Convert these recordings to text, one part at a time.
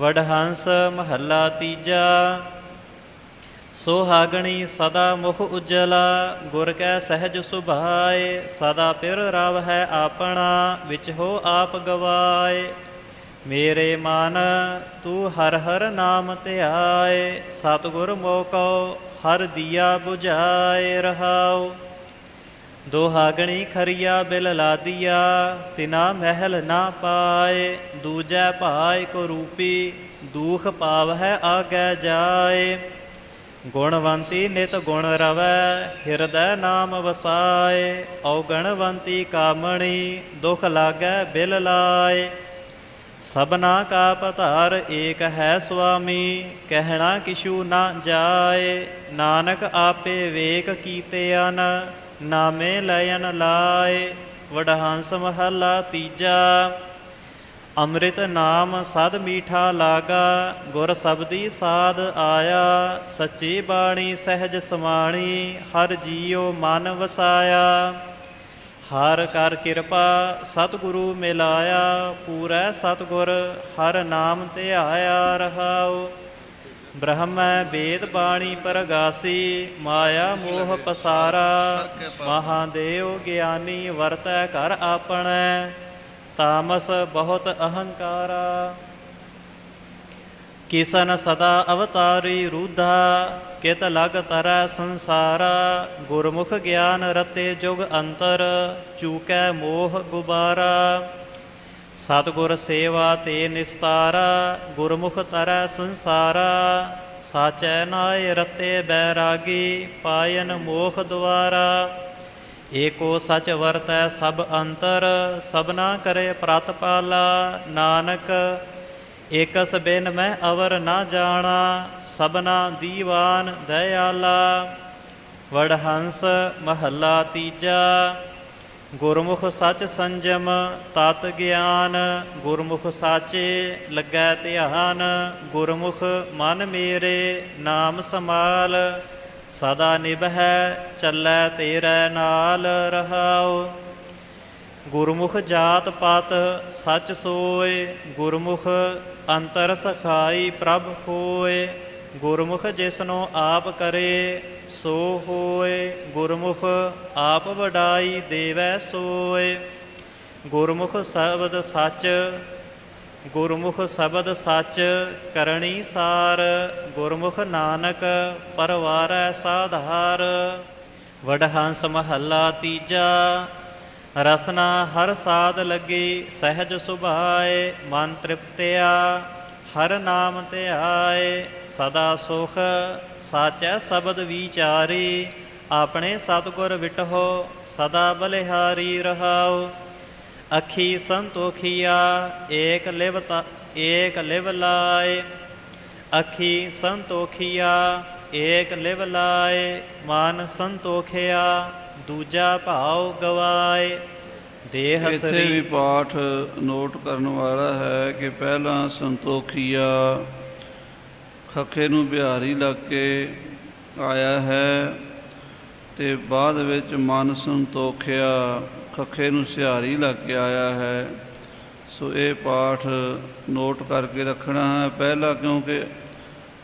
ਵਡਹੰਸ ਮਹੱਲਾ ਤੀਜਾ। ਸੋਹਾਗਣੀ ਸਦਾ ਮੁਖ ਉਜਲਾ, ਗੁਰ ਕੈ ਸਹਿਜ ਸੁਭਾਏ, ਸਦਾ ਪਿਰ ਰਵ ਹੈ ਆਪਣਾ, ਵਿੱਚ ਹੋ ਆਪ ਗਵਾਏ। ਮੇਰੇ ਮਨ, ਤੂੰ ਹਰ ਹਰ ਨਾਮ ਧਿਆਏ, ਸਤਿਗੁਰ ਮੋਕੋ ਹਰ ਦੀਆ 부ਝਾਏ ਰਹਾਓ ਦੋਹਾਗਣੀ ਖਰੀਆ ਬਿਲ ਲਾਦੀਆ, ਤਿਨਾ ਮਹਿਲ ਨਾ ਪਾਏ, ਦੂਜੈ ਭਾਇ ਕੋ ਰੂਪੀ, ਦੂਖ ਪਾਵ ਹੈ ਆਗੈ ਜਾਏ। ਗੁਣਵੰਤੀ ਨਿਤ ਗੁਣ ਰਵੈ, ਹਿਰਦੈ ਨਾਮ ਵਸਾਏ, ਔਗਣਵੰਤੀ ਕਾਮਣੀ, ਦੁਖ ਲਾਗੈ ਬਿਲ ਲਾਏ। ਸਭਨਾ ਕਾ ਪਧਾਰ ਏਕ ਹੈ ਸੁਆਮੀ, ਕਹਿਣਾ ਕਿਛੂ ਨਾ ਜਾਏ। ਨਾਨਕ ਆਪੇ ਵੇਖ ਕੀਤੇ ਅਨ ਨਾਮੇ ਲයਨ ਲਾਏ, ਵਡਹੰਸ ਮਹੱਲਾ ਤੀਜਾ। ਅੰਮ੍ਰਿਤ ਨਾਮ ਸਦ ਮੀਠਾ ਲਾਗਾ, ਗੁਰ ਸਬਦੀ ਸਾਧ ਆਇਆ, ਸੱਚੀ ਬਾਣੀ ਸਹਿਜ ਸਮਾਣੀ, ਹਰ ਜੀਉ ਮਨ ਵਸਾਇਆ। ਹਰ ਕਰ ਕਿਰਪਾ ਸਤਿਗੁਰੂ ਮਿਲਾਇਆ, ਪੂਰੈ ਸਤਿਗੁਰ ਹਰ ਨਾਮ ਧਿਆਇਆ ਰਹਾਓ ਬ੍ਰਹਮੈ ਵੇਦ ਬਾਣੀ ਪਰਗਾਸੀ, ਮਾਇਆ ਮੋਹ ਪਸਾਰਾ, ਮਹਾਦੇਵ ਗਿਆਨੀ ਵਰਤੈ ਕਰ ਆਪਣੈ, ਤਾਮਸ ਬਹੁਤ ਅਹੰਕਾਰਾ। ਕਿਸਨ ਸਦਾ ਅਵਤਾਰੀ ਰੂਧਾ, ਕਿਤ ਲਗ ਤਰੈ ਸੰਸਾਰਾ, ਗੁਰਮੁਖ ਗਿਆਨ ਰਤੇ ਜੁਗ ਅੰਤਰ, ਚੂਕੈ ਮੋਹ ਗੁਬਾਰਾ। ਸਤਿਗੁਰ ਸੇਵਾ ਤੇ ਨਿਸਤਾਰਾ, ਗੁਰਮੁਖ ਤਰੈ ਸੰਸਾਰਾ, ਸਾਚੈ ਨਾਇ ਰਤੇ ਬੈਰਾਗੀ, ਪਾਇਨ ਮੋਖ ਦੁਆਰਾ। ਏਕੋ ਸਚ ਵਰਤੈ ਸਭ ਅੰਤਰ, ਸਭਨਾ ਕਰੇ ਪ੍ਰਤਪਾਲਾ ਨਾਨਕ, ਏਕਸ ਬਿਨ ਮੈਂ ਅਵਰ ਨਾ ਜਾਣਾ, ਸਭਨਾ ਦੀਵਾਨ ਦਇਆਲਾ। ਵਡਹੰਸ ਮਹੱਲਾ ਤੀਜਾ। ਗੁਰਮੁਖ ਸੱਚ ਸੰਜਮ ਤਤ ਗਿਆਨ, ਗੁਰਮੁਖ ਸਾਚੇ ਲੱਗੈ ਧਿਆਨ, ਗੁਰਮੁਖ ਮਨ ਮੇਰੇ ਨਾਮ ਸਮਾਲ ਸਦਾ ਨਿਭੈ, ਚੱਲੈ ਤੇਰੇ ਨਾਲ ਰਹਾਉ। ਗੁਰਮੁਖ ਜਾਤ ਪਾਤ ਸੱਚ ਸੋਏ, ਗੁਰਮੁਖ ਅੰਤਰ ਸਖਾਈ ਪ੍ਰਭ ਹੋਏ ਗੁਰਮੁਖ ਜਿਸਨੋ ਆਪ ਕਰੇ ਸੋ ਹੋਏ ਗੁਰਮੁਖ ਆਪ ਵਡਾਈ ਦੇਵੈ ਸੋਏ। ਗੁਰਮੁਖ ਸ਼ਬਦ ਸੱਚ, ਗੁਰਮੁਖ ਸ਼ਬਦ ਸੱਚ ਕਰਨੀ ਸਾਰ। ਗੁਰਮੁਖ ਨਾਨਕ ਪਰਵਾਰੈ ਸਾਧਾਰ। ਵਡਹੰਸ ਮਹੱਲਾ ਤੀਜਾ, ਰਸਨਾ ਹਰ ਸਾਧ ਲੱਗੇ ਸਹਿਜ ਸੁਭਾਏ, ਮਨ ਤ੍ਰਿਪਤਿਆ। ਹਰ ਨਾਮ ਤੇ ਆਏ, ਸਦਾ ਸੁਖ, ਸਾਚੈ ਸ਼ਬਦ ਵਿਚਾਰੀ। ਆਪਣੇ ਸਤਿਗੁਰ ਵਿਟਹੋ, ਸਦਾ ਬਲਿਹਾਰੀ ਰਹਾਓ ਅਖੀ ਸੰਤੋਖੀਆ, ਏਕ ਲਿਵ ਏਕ ਲਿਵ ਲਾਏ। ਅਖੀ ਸੰਤੋਖੀਆ, ਏਕ ਲਿਵ ਲਾਏ। ਮਨ ਸੰਤੋਖਿਆ, ਦੂਜਾ ਭਾਉ ਗਵਾਏ। ਦੇਹ ਇੱਥੇ ਵੀ ਪਾਠ ਨੋਟ ਕਰਨ ਵਾਲਾ ਹੈ ਕਿ ਪਹਿਲਾਂ ਸੰਤੋਖੀਆ ਖੱਖੇ ਨੂੰ ਬਿਹਾਰੀ ਲੱਗ ਕੇ ਆਇਆ ਹੈ ਤੇ ਬਾਅਦ ਵਿੱਚ ਮਨ ਸੰਤੋਖਿਆ ਖੱਖੇ ਨੂੰ ਸਿਹਾਰੀ ਲੱਗ ਕੇ ਆਇਆ ਹੈ। ਸੋ ਇਹ ਪਾਠ ਨੋਟ ਕਰਕੇ ਰੱਖਣਾ ਹੈ। ਪਹਿਲਾ ਕਿਉਂਕਿ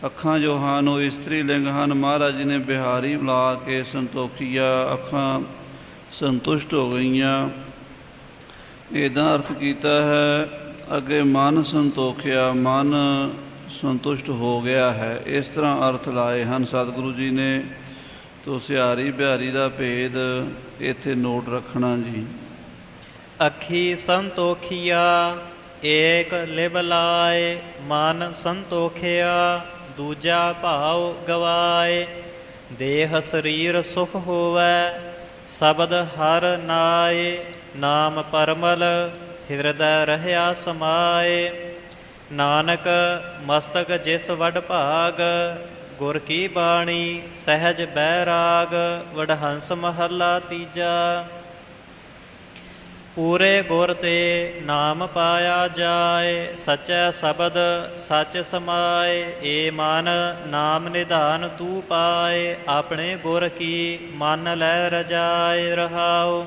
ਅੱਖਾਂ ਜੋ ਹਨ ਉਹ ਇਸਤਰੀ ਲਿੰਗ ਹਨ ਮਹਾਰਾਜ ਜੀ ਨੇ ਬਿਹਾਰੀ ਬੁਲਾ ਕੇ ਸੰਤੋਖੀਆ ਅੱਖਾਂ ਸੰਤੁਸ਼ਟ ਹੋ ਗਈਆਂ। ਇਹਦਾ ਅਰਥ ਕੀਤਾ ਹੈ, ਅੱਗੇ ਮਨ ਸੰਤੋਖਿਆ, ਮਨ ਸੰਤੁਸ਼ਟ ਹੋ ਗਿਆ ਹੈ। ਇਸ ਤਰ੍ਹਾਂ ਅਰਥ ਲਾਏ ਹਨ ਸਤਿਗੁਰੂ ਜੀ ਨੇ। ਤੋ ਸਿਹਾਰੀ ਬਿਹਾਰੀ ਦਾ ਭੇਦ ਇੱਥੇ ਨੋਟ ਰੱਖਣਾ ਜੀ। ਅਖੀ ਸੰਤੋਖੀਆ, ਏਕ ਲਿਵ ਲਾਏ, ਮਨ ਸੰਤੋਖਿਆ, ਦੂਜਾ ਭਾਉ ਗਵਾਏ। ਦੇਹ ਸਰੀਰ ਸੁਖ ਹੋਵੇ, ਸ਼ਬਦ ਹਰ ਨਾਏ। ਨਾਮ ਪਰਮਲ, ਹਿਰਦੈ ਰਹਿਆ ਸਮਾਏ। ਨਾਨਕ, ਮਸਤਕ ਜਿਸ ਵਡ ਭਾਗ, ਗੁਰ ਕੀ ਬਾਣੀ, ਸਹਿਜ ਬੈਰਾਗ ਵਡਹੰਸ ਮਹੱਲਾ ਤੀਜਾ। ਪੂਰੇ ਗੁਰ ਤੇ ਨਾਮ ਪਾਇਆ ਜਾਏ, ਸਚੈ ਸ਼ਬਦ ਸਚ ਸਮਾਏ। ਏ ਮਨ, ਨਾਮ ਨਿਧਾਨ ਤੂ ਪਾਏ, ਆਪਣੇ ਗੁਰ ਕੀ ਮਨ ਲੈ ਰਜਾਏ ਰਹਾਓ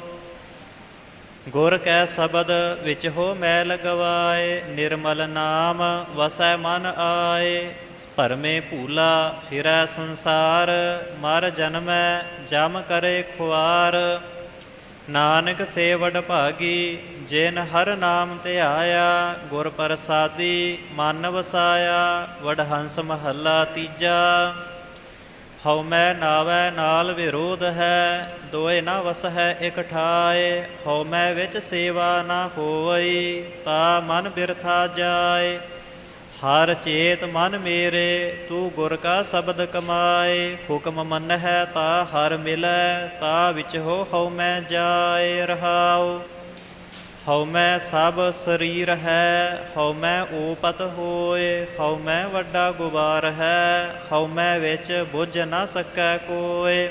ਗੁਰ ਕੈ ਸ਼ਬਦ ਵਿੱਚ ਹੋ ਮੈਲ ਗਵਾਏ, ਨਿਰਮਲ ਨਾਮ ਵਸੈ ਮਨ ਆਏ। ਭਰਮੇ ਭੂਲਾ ਫਿਰੈ ਸੰਸਾਰ, ਮਰ ਜਨਮੈ ਜਮ ਕਰੇ ਖੁਆਰ। ਨਾਨਕ ਸੇਵਡ ਭਾਗੀ, ਜਿਨ ਹਰ ਨਾਮ ਧਿਆਇਆ, ਗੁਰ ਪ੍ਰਸਾਦੀ ਮਨ ਵਸਾਇਆ, ਵਡਹੰਸ ਮਹੱਲਾ ਤੀਜਾ। ਹਉ ਮੈਂ ਨਾਵੈ ਨਾਲ ਵਿਰੋਧ ਹੈ, ਦੋਏ ਨਾ ਵਸ ਹੈ ਇਕ ਠਾਏ। ਹਉ ਮੈਂ ਵਿੱਚ ਸੇਵਾ ਨਾ ਹੋਵਈ, ਤਾ ਮਨ ਬਿਰਥਾ ਜਾਏ। ਹਰ ਚੇਤ ਮਨ ਮੇਰੇ, ਤੂੰ ਗੁਰ ਕਾ ਸ਼ਬਦ ਕਮਾਏ। ਹੁਕਮ ਮੰਨ ਹੈ ਤਾ ਹਰ ਮਿਲੈ, ਤਾ ਵਿੱਚ ਹੋ ਹਉ ਮੈਂ ਜਾਏ ਰਹਾਉ। ਹਉ ਮੈਂ ਸਭ ਸਰੀਰ ਹੈ, ਹਉ ਮੈਂ ਓਪਤ ਹੋਏ, ਹਉ ਮੈਂ ਵੱਡਾ ਗੁਬਾਰ ਹੈ, ਹਉ ਮੈਂ ਵਿੱਚ ਬੁੱਝ ਨਾ ਸਕੈ ਕੋਏ।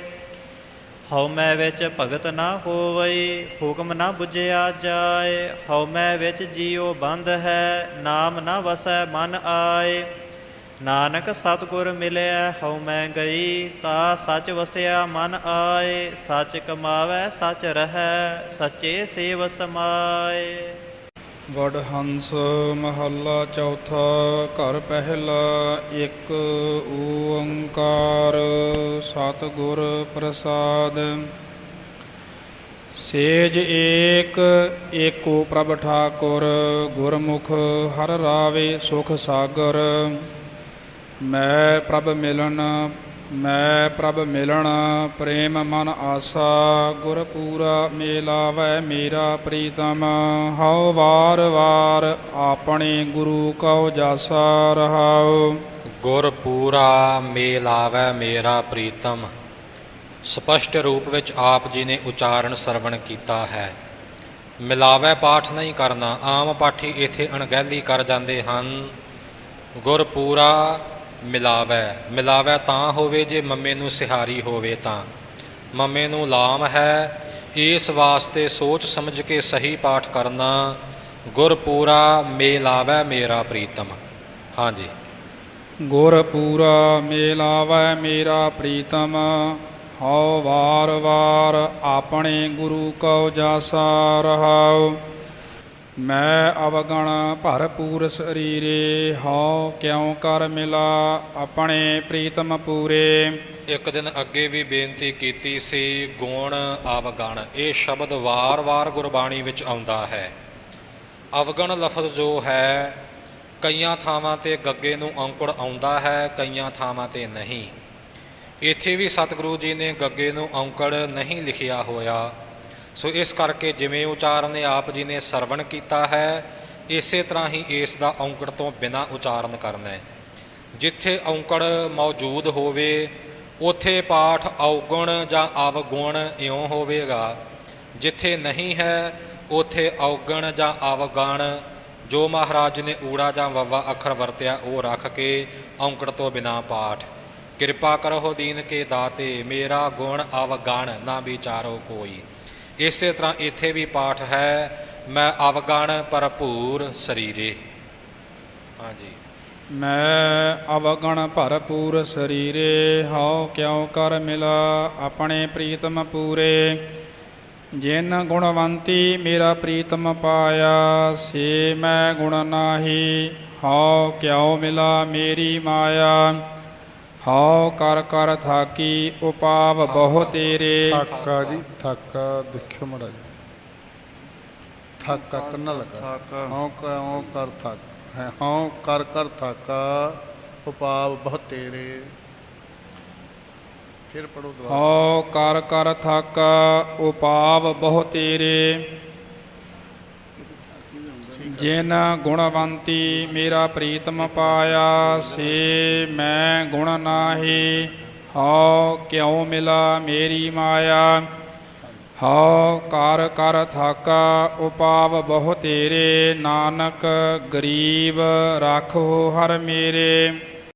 ਹਉ ਮੈਂ ਵਿੱਚ ਭਗਤ ਨਾ ਹੋਵਈ, ਹੁਕਮ ਨਾ ਬੁਝਿਆ ਜਾਏ। ਹਉ ਮੈਂ ਵਿੱਚ ਜੀਉ ਬੰਧ ਹੈ, ਨਾਮ ਨਾ ਵਸੈ ਮਨ ਆਏ। ਨਾਨਕ ਸਤਿਗੁਰ ਮਿਲਿਆ ਹਉ ਮੈਂ ਗਈ, ਤਾ ਸੱਚ ਵਸਿਆ ਮਨ ਆਏ, ਸੱਚ ਕਮਾਵੈ, ਸੱਚ ਰਹੈ, ਸੱਚੇ ਸੇਵ ਸਮਾਏ। ਵਡਹੰਸ ਮਹੱਲਾ ਚੌਥਾ, ਘਰ ਪਹਿਲਾ ਇੱਕ ਓੰਕਾਰ, ਸਤਿਗੁਰ ਪ੍ਰਸਾਦ। ਸੇਜ ਏਕ, ਏਕੋ ਪ੍ਰਭ ਠਾਕੁਰ, ਗੁਰਮੁਖ ਹਰ ਰਾਵੇ ਸੁਖ ਸਾਗਰ। ਮੈਂ ਪ੍ਰਭ ਮਿਲਣ, ਮੈਂ ਪ੍ਰਭ ਮਿਲਣ, ਪ੍ਰੇਮ ਮਨ ਆਸਾ, ਗੁਰ ਪੂਰਾ ਮੇਲਾਵੈ ਮੇਰਾ ਪ੍ਰੀਤਮ, ਹਉ ਵਾਰ ਵਾਰ ਆਪਣੇ ਗੁਰੂ ਕਉ ਜਾਸਾ ਰਹਾਉ। ਗੁਰ ਪੂਰਾ ਮੇਲ ਮੇਰਾ ਪ੍ਰੀਤਮ, ਸਪਸ਼ਟ ਰੂਪ ਵਿੱਚ ਆਪ ਜੀ ਨੇ ਉਚਾਰਨ ਸਰਵਣ ਕੀਤਾ ਹੈ। ਮਿਲਾਵੈ ਪਾਠ ਨਹੀਂ ਕਰਨਾ, ਆਮ ਪਾਠੀ ਇਥੇ ਅਣਗਹਿਲੀ ਕਰ ਜਾਂਦੇ ਹਨ। ਗੁਰ ਪੂਰਾ ਮਿਲਾਵੈ ਮਿਲਾਵੈ ਤਾਂ ਹੋਵੇ ਜੇ ਮੰਮੇ ਨੂੰ ਸਿਹਾਰੀ ਹੋਵੇ ਤਾਂ। ਮੰਮੇ ਨੂੰ ਲਾਮ ਹੈ, ਇਸ ਵਾਸਤੇ ਸੋਚ ਸਮਝ ਕੇ ਸਹੀ ਪਾਠ ਕਰਨਾ, ਗੁਰ ਪੂਰਾ ਮੇਲਾਵੈ ਮੇਰਾ ਪ੍ਰੀਤਮ। ਹਾਂਜੀ। ਗੁਰ ਪੂਰਾ ਮੇਲਾਵੈ ਮੇਰਾ ਪ੍ਰੀਤਮ, ਹਉ ਵਾਰ ਵਾਰ ਆਪਣੇ ਗੁਰੂ ਕਉ ਜਾਸਾ ਰਹਾਉ। ਮੈਂ ਅਵਗਣ ਭਰਪੂਰ ਸਰੀਰੇ, ਹਉ ਕਿਉ ਕਰ ਮਿਲਾ ਆਪਣੇ ਪ੍ਰੀਤਮ ਪੂਰੇ। ਇੱਕ ਦਿਨ ਅੱਗੇ ਵੀ ਬੇਨਤੀ ਕੀਤੀ ਸੀ, ਗੁਣ ਅਵਗਣ, ਇਹ ਸ਼ਬਦ ਵਾਰ-ਵਾਰ ਗੁਰਬਾਣੀ ਵਿੱਚ ਆਉਂਦਾ ਹੈ। ਅਵਗਣ ਲਫ਼ਜ਼ ਜੋ ਹੈ, ਕਈਆਂ ਥਾਵਾਂ ਤੇ ਗੱਗੇ ਨੂੰ ਅੰਕੁੜ ਆਉਂਦਾ ਹੈ, ਕਈਆਂ ਥਾਵਾਂ ਤੇ ਨਹੀਂ। ਇੱਥੇ ਵੀ ਸਤਿਗੁਰੂ ਜੀ ਨੇ ਗੱਗੇ ਨੂੰ ਅੰਕੜ ਨਹੀਂ ਲਿਖਿਆ ਹੋਇਆ। ਸੋ ਇਸ ਕਰਕੇ ਜਿਵੇਂ ਉਚਾਰਨ ਆਪ ਜੀ ਨੇ ਸਰਵਣ ਕੀਤਾ ਹੈ, ਇਸੇ ਤਰ੍ਹਾਂ ਹੀ ਇਸ ਦਾ ਔਂਕੜ ਤੋਂ ਬਿਨਾਂ ਉਚਾਰਨ ਕਰਨਾ ਹੈ। ਜਿੱਥੇ ਔਂਕੜ ਮੌਜੂਦ ਹੋਵੇ, ਉਥੇ ਪਾਠ ਔਗੁਣ ਜਾਂ ਅਵਗੁਣ ਇਉਂ ਹੋਵੇਗਾ। ਜਿੱਥੇ ਨਹੀਂ ਹੈ, ਉਥੇ ਔਗਣ ਜਾਂ ਅਵਗਣ, ਜੋ ਮਹਾਰਾਜ ਨੇ ਊੜਾ ਜਾਂ ਵਵਾ ਅੱਖਰ ਵਰਤਿਆ, ਉਹ ਰੱਖ ਕੇ ਔਂਕੜ ਤੋਂ ਬਿਨਾਂ ਪਾਠ। ਕਿਰਪਾ ਕਰੋ ਦੀਨ ਕੇ ਦਾਤੇ, ਮੇਰਾ ਗੁਣ ਅਵਗਣ ਨਾ ਵਿਚਾਰੋ ਕੋਈ। ਇਸੇ ਤਰ੍ਹਾਂ ਇੱਥੇ ਵੀ ਪਾਠ ਹੈ, ਮੈਂ ਅਵਗਣ ਭਰਪੂਰ ਸਰੀਰੇ। ਹਾਂਜੀ। ਮੈਂ ਅਵਗਣ ਭਰਪੂਰ ਸਰੀਰੇ, ਹਉ ਕਿਉ ਕਰ ਮਿਲਾ ਆਪਣੇ ਪ੍ਰੀਤਮ ਪੂਰੇ। ਜਿਨ ਗੁਣਵੰਤੀ ਮੇਰਾ ਪ੍ਰੀਤਮ ਪਾਇਆ, ਸੇ ਮੈਂ ਗੁਣ ਨਾਹੀ, ਹਉ ਕਿਉ ਮਿਲਾ ਮੇਰੀ ਮਾਇਆ। ਹਉ ਕਰ ਕਰ ਥਾਕੀ ਉਪਾਵ ਬਹੁ ਤੇਰੇ। ਥਾਕਾ ਜੀ ਥਾਕਾ ਦੇਖਿਓ ਮੜਾ ਜੀ ਥਾਕਾ ਕੰਨਾ ਲਗਾ। ਹਉ ਕਉ ਕਰ ਥਾਕ ਹੈ ਹਉ ਕਰ ਕਰ ਥਾਕਾ ਉਪਾਵ ਬਹੁਤ ਤੇਰੇ। ਫਿਰ ਪੜੋ ਦੁਬਾਰਾ। ਹਉ ਕਰ ਕਰ ਥਾਕਾ ਉਪਾਵ ਬਹੁ ਤੇਰੇ। ਜਿਨ ਗੁਣਵੰਤੀ ਮੇਰਾ ਪ੍ਰੀਤਮ ਪਾਇਆ, ਸੇ ਮੈਂ ਗੁਣ ਨਾਹੀ। ਹਉ ਕਿਉ ਮਿਲਾ ਮੇਰੀ ਮਾਇਆ। ਹਉ ਕਰ ਕਰ ਥਾਕਾ ਉਪਾਵ ਬਹੁ ਤੇਰੇ। ਨਾਨਕ ਗਰੀਬ ਰਾਖੋ ਹਰ ਮੇਰੇ।